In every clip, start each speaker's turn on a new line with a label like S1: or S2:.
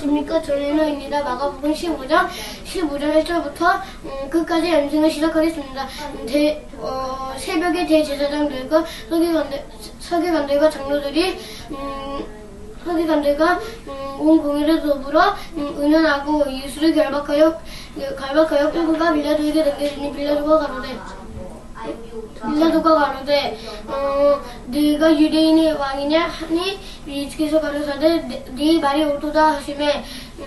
S1: 안녕하십니까. 전인호입니다. 마가복음 15장 15절 1절부터 음, 끝까지 연승을 시작하겠습니다. 음, 대, 어, 새벽에 대제사장들과 서기관들, 서기관들과 장로들이 음, 서기관들과 음, 온 공회를 더불어 음, 은연하고 예수를 결박하여 결박하여 끌고가 빌라도에게 넘겨주니 빌라도가 가로되 빌라도가 가로되 어, 네가 유대인의 왕이냐? 하니 예수께서 가로사대 네, 네 말이 옳도다 하심에 음,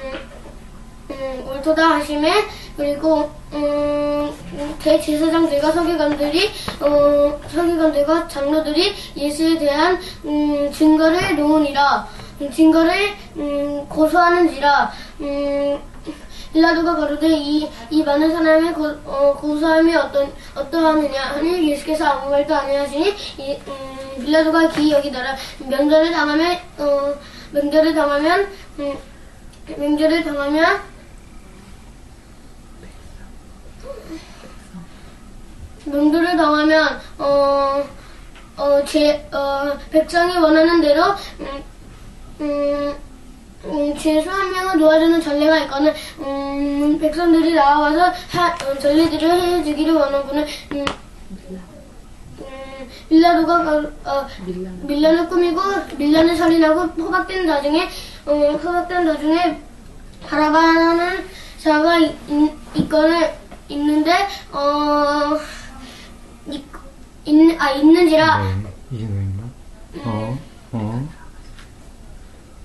S1: 음, 옳도다 하심에 그리고 음, 대제사장들과 서기관들이 어, 서기관들과 장로들이 예수에 대한 음, 증거를 놓으니라. 음, 증거를 음, 고소하는지라. 음, 빌라도가 가로되 이, 이 많은 사람의 고, 어, 고소함이 어떤 어떠하느냐 하니 예수께서 아무 말도 아니하시니 이, 음, 빌라도가 기이 여기더라 명절을 당하면 어, 명절을 당하면 음, 명절을 당하면 명절을 당하면 어, 어, 제, 어, 백성이 원하는 대로 음, 음, 음, 죄수 한 명을 도와주는 전례가 있거늘 음, 백성들이 나와서 하, 어, 전례들을 해주기를 원하고는 음, 음, 빌라도가 가- 어, 밀란을 꾸미고 밀란을 살인하고 허박된 나중에 어, 허박된 나중에 바라바는 자가 있, 있거늘 있는데 어 있, 있, 아 있는지라.
S2: 네, 이게 왜 있나? 어, 어,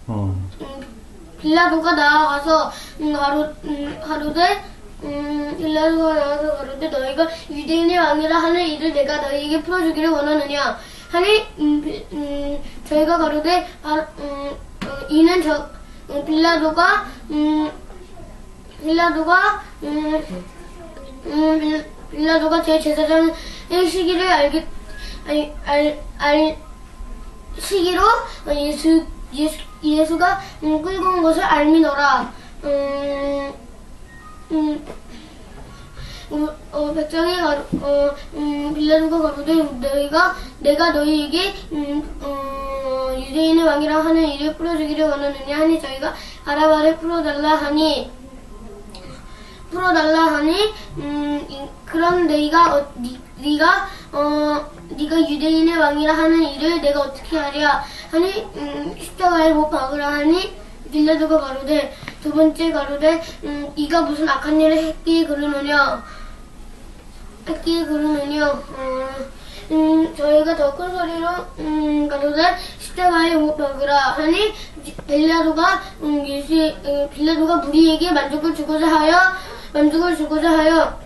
S2: 어.
S1: 음, 빌라도가 나아가서 음, 하루 음, 하루되 음, 빌라도가 나와서 가로되 너희가 유대인의 왕이라 하는 일을 내가 너희에게 풀어주기를 원하느냐? 하니 음, 빌- 음, 저희가 가로되 바, 음, 어, 이는 저 음, 빌라도가 음, 빌라도가 음, 음, 빌- 빌라도가 제 제사장의 시기를 알게 알, 알, 알 시기로 예수 예수 예수가 음, 끌고 온 것을 알미노라. 음, 음, 음, 어, 백성이 가로, 어, 음, 빌라도가 가로되 너희가 내가 너희에게 음, 어, 유대인의 왕이라 하는 일을 풀어주기를 원하느냐 하니 저희가 아라바를 풀어달라 하니 풀어달라 하니 음, 이- 그럼 너희가 어, 니, 네가 어 네가 유대인의 왕이라 하는 일을 내가 어떻게 하랴? 하니 음, 십자가에 못 박으라 하니 빌라도가 가로되 두 번째 가로되 음, 네가 무슨 악한 일을 했기에 그러느냐? 했기에 그러느냐? 음, 음, 저희가 더 큰 소리로 음, 가로되 십자가에 못 박으라. 하니 빌라도가 음, 예수 음, 빌라도가 무리에게 만족을 주고자 하여 만족을 주고자 하여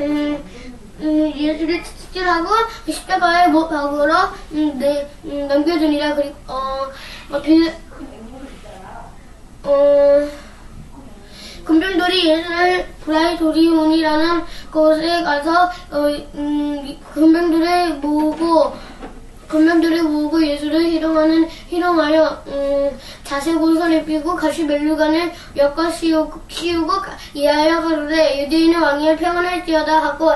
S1: 음, 음, 칠하고 십자가에 못 박으러 음, 네, 음, 넘겨주니라 그리고 어, 어, 빌, 어, 금병돌이 예수를 브라이도리온이라는 곳에 가서 어, 음, 금병돌을 모으고 금병들을 모으고 예수를 희롱하는 희롱하여 음, 자색 옷을 입히고 가시 멜루간을 엿과 씌우고, 씌우고 이하여 가로되 유대인의 왕이 평안할지어다 하고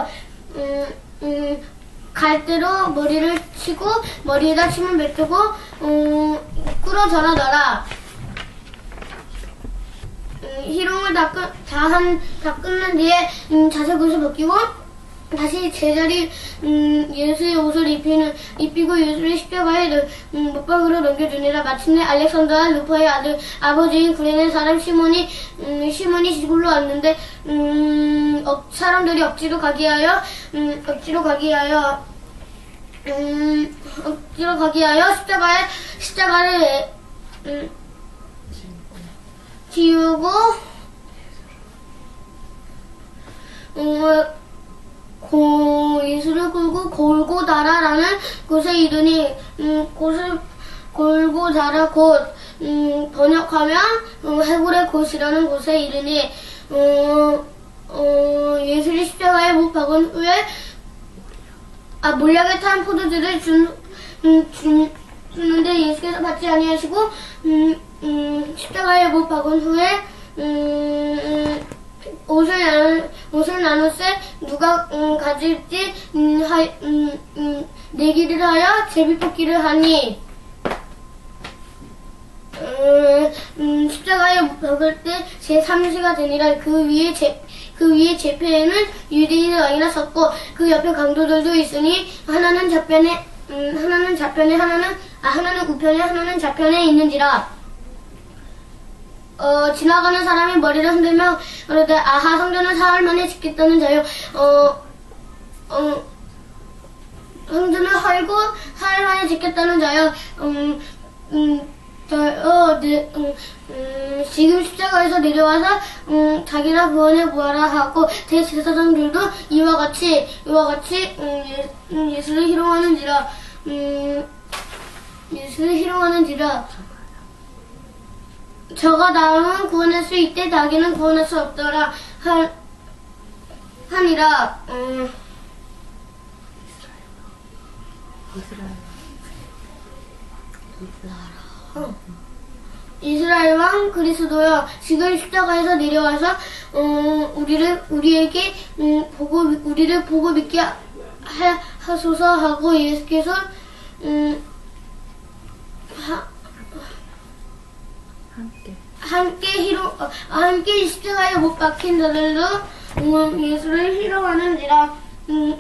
S1: 음, 음, 갈대로 머리를 치고 머리에다 침을 뱉고 음, 꿇어 전하더라. 음, 희롱을 다, 끝, 다, 한, 다 끝난 뒤에 음, 자색 옷을 벗기고 다시 제자리 음, 예수의 옷을 입히는, 입히고 예수를 십자가에 넣- 음, 못박으로 넘겨주니라. 마침내 알렉산더와 루파의 아들 아버지인 구레네 사람 시몬이 음, 시몬이 시골로 왔는데 음, 억- 사람들이 억지로 가게 하여 음, 억지로 가게 하여 음, 억지로 가게 하여 십자가에 십자가를 음, 지우고 음, 고, 예수를 끌고 골고다라라는 곳에 이르니 음, 곳을 골고다라 곳 음, 번역하면 음, 해골의 곳이라는 곳에 이르니 어, 어, 예수를 십자가에 못 박은 후에 아 몰약에 탄 포도주를 준, 음, 준, 주는데 예수께서 받지 아니하시고 음, 음, 십자가에 못 박은 후에 음, 음, 옷을 나누, 옷을 나누세 누가 음, 가질지 음, 하, 음, 음, 내기를 하여 제비뽑기를 하니. 음, 음, 십자가에 못 박을 때 제3시가 되니라. 그 위에 제, 그 위에 제패에는 유대인의 왕이라 섰고 그 옆에 강도들도 있으니 하나는 좌편에 음, 하나는 좌편에 하나는 아 하나는 우편에 하나는 좌편에 있는지라 어, 지나가는 사람이 머리를 흔들며 그러되 아하 성전은 사흘 만에 짓겠다는 자요. 어, 어, 성전을 헐고 사흘 만에 짓겠다는 자요. 음, 음, 저, 어, 네, 음, 음, 지금 십자가에서 내려와서 음, 자기나 구원해 보아라 하고 대제사장들도 이와 같이 이와 같이 음, 예, 음, 예수를 희롱하는지라 음, 예수를 희롱하는지라 저가 나오면 구원할 수 있대 나기는 구원할 수 없더라 한 하니라. 음, 이스라엘 왕 그리스도여 지금 십자가에서 내려와서 어, 우리를 우리에게 음, 보고 우리를 보고 믿게 하, 하소서 하고 예수께서 음, 하,
S3: 함께
S1: 희롱 어, 함께 십자가에 못 박힌 자들도 음, 예수를 희롱하는지라. 음,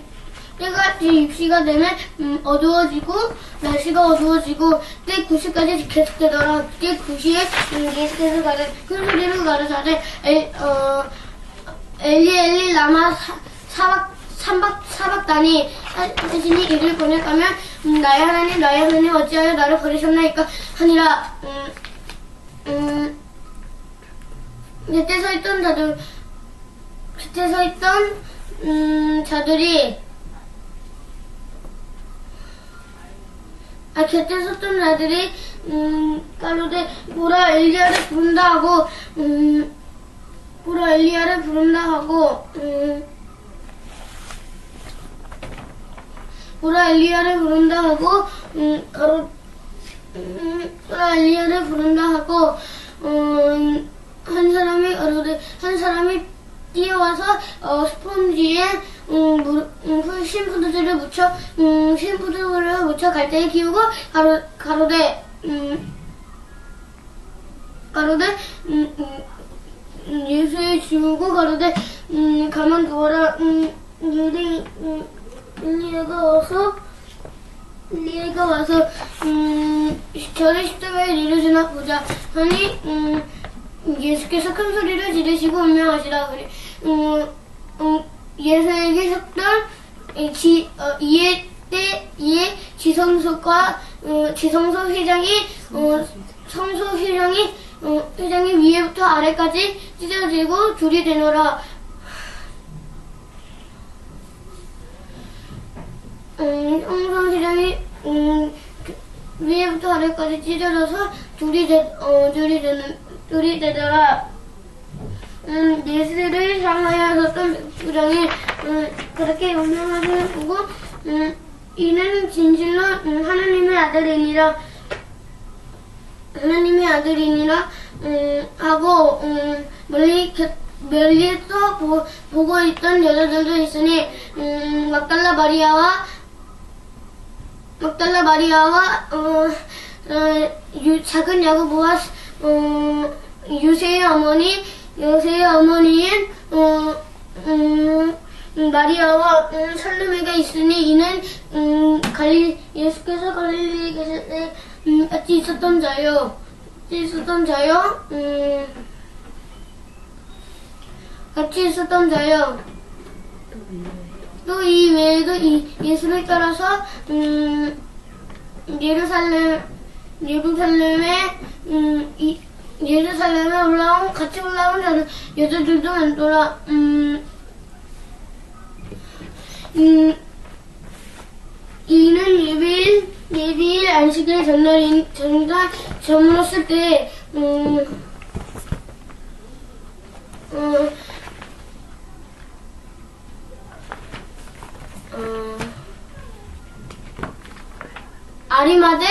S1: 뒤 입시가 되면 음, 어두워지고 날씨가 어두워지고 때 9시까지 계속되더라. 때 9시에 음, 예수께서 가르 큰 소리로 가르사대. 엘, 어, 엘리 엘리 라마 사, 사박 삼박 사박단이 하- 하시니 이를 보낼까면 음, 나의 하나님 나의 하나님 어찌하여 나를 버리셨나이까 하니라. 음, 음, 곁에 서 있던 자들, 곁에 서 있던, 음, 자들이, 아, 곁에 섰던 자들이, 음, 가로되, 보라 엘리야를 부른다 하고, 음, 보라 엘리야를 부른다 하고, 음, 보라 엘리야를 부른다 하고, 음, 가로, 음, 보라 엘리야를 부른다 하고, 한 사람이 뛰어와서 어, 스폰지에 음, 물, 음, 그 신푸드들을 묻혀 음, 신푸드를 묻혀 갈대에 기우고 가로 가로되 음, 가로되 음, 음, 음, 예수에 지우고 가로되 음, 가만 두어라 음, 유대 음, 엘리야가 와서 엘리야가 와서 음, 저를 십자가에 내려주나 보자 하니 음, 예수께서 큰 소리를 지르시고 운명하시라 그래. 음, 음, 예수에게 이 지, 어, 이에 때 이에 지성소과 어, 지성소 회장이 어, 성소 회장이 어, 회장이 위에부터 아래까지 찢어지고 둘이 되노라. 음, 성소 회장이 음, 그- 위에부터 아래까지 찢어져서 둘이 되, 어, 둘이 되는 둘이 되더라. 음, 예수를 향하여 섰던 부장이 음, 그렇게 운명하시는 보고 음, 이는 진실로 음, 하나님의 아들이니라 하나님의 아들이니라 음, 하고 음, 멀리 겨- 멀리서 보, 보고 있던 여자들도 있으니 음, 막달라 마리아와 막달라 마리아와 어, 어, 유- 작은 야구보와 어, 유세의 어머니 요새의 어머니인 어, 음, 음, 마리아와 음, 살로메가 있으니 이는 음, 갈리 예수께서 갈릴리에 계실 때 음, 같이 있었던 자요. 같이 있었던 자요. 음, 같이 있었던 자요. 또 이 외에도 이 예수를 따라서 음, 예루살렘 예루살렘에 음, 이, 예루살렘에 올라온 같이 올라온 자들 여자들도 많더라. 음, 음, 이는 예비일 예비일 안식일 전날인 전날 저물었을 때 음, 어, 어, 아리마대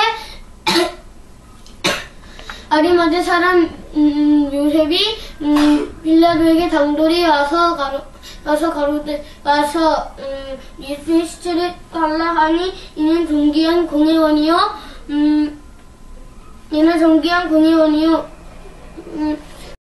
S1: 아리마대 사람 음, 요셉이 음, 빌라도에게 당돌이 와서 가로 와서 가로되 와서 음, 예수의 시체를 달라 하니 이는 존귀한 공회원이요 음, 얘는 정기한 군의원이요. 음,